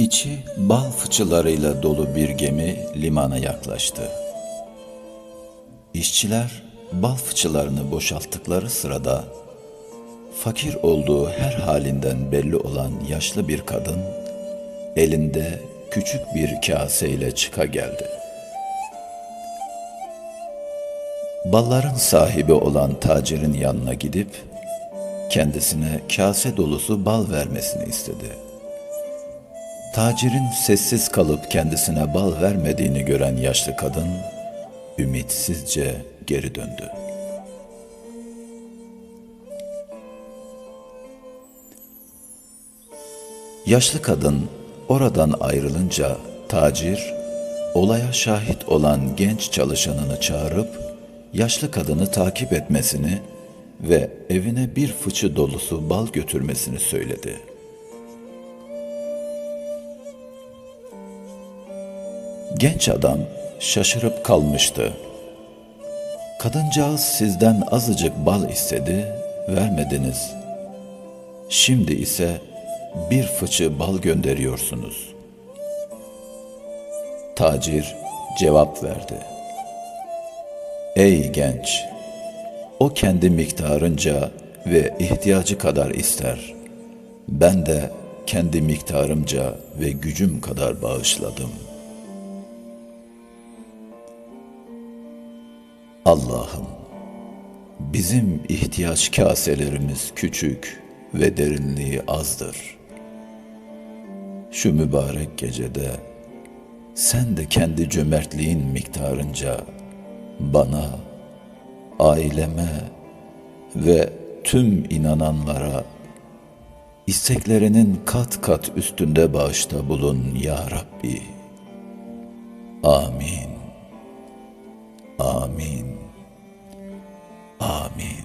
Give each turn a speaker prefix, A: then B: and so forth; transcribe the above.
A: İçi bal fıçılarıyla dolu bir gemi limana yaklaştı. İşçiler bal fıçılarını boşalttıkları sırada fakir olduğu her halinden belli olan yaşlı bir kadın elinde küçük bir kaseyle çıka geldi. Balların sahibi olan tacirin yanına gidip kendisine kase dolusu bal vermesini istedi. Tacirin sessiz kalıp kendisine bal vermediğini gören yaşlı kadın ümitsizce geri döndü. Yaşlı kadın oradan ayrılınca tacir olaya şahit olan genç çalışanını çağırıp yaşlı kadını takip etmesini ve evine bir fıçı dolusu bal götürmesini söyledi. Genç adam şaşırıp kalmıştı. Kadıncağız sizden azıcık bal istedi, vermediniz. Şimdi ise bir fıçı bal gönderiyorsunuz. Tacir cevap verdi. Ey genç! O kendi miktarınca ve ihtiyacı kadar ister. Ben de kendi miktarımca ve gücüm kadar bağışladım. Allah'ım, bizim ihtiyaç kaselerimiz küçük ve derinliği azdır. Şu mübarek gecede sen de kendi cömertliğin miktarınca bana, aileme ve tüm inananlara isteklerinin kat kat üstünde bağışta bulun ya Rabbi. Amin. Amin. Amin.